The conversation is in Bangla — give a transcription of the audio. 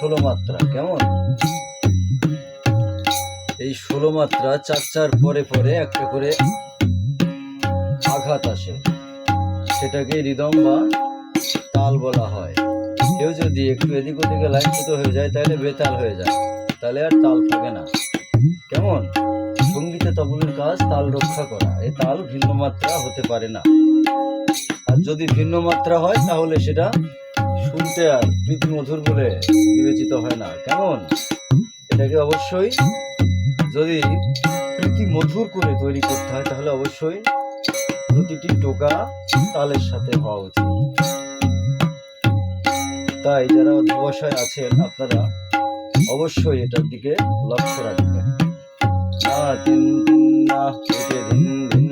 ষোলো মাত্রা, কেমন? এই ষোলো মাত্রা চার চার পরে পরে একটা করে আঘাত আসে। সেটাকে রিদম বা তাল বলা হয়। কেউ যদি একটু এদিক ওদিকে লাইনচ্যুত হয়ে যায়, তাহলে বেতাল হয়ে যায়। তাহলে আর তাল থাকে না। কেমন? সঙ্গীতে তবলের কাজ তাল রক্ষা করা। এই তাল ভিন্ন মাত্রা হতে পারে না। আর যদি ভিন্ন মাত্রা হয়, তাহলে সেটা আর প্রীতি মধুর বলে বিবেচিত হয় না। কেমন? এটাকে অবশ্যই যদি প্রীতি মধুর করে তৈরি করতে হয়, তাহলে অবশ্যই প্রতিটি টোকা তালের সাথে হওয়া উচিত। তাই যারা অধ্যবসায় আছেন, আপনারা অবশ্যই এটার দিকে লক্ষ্য রাখবেন। না তিন না ধিন ধিন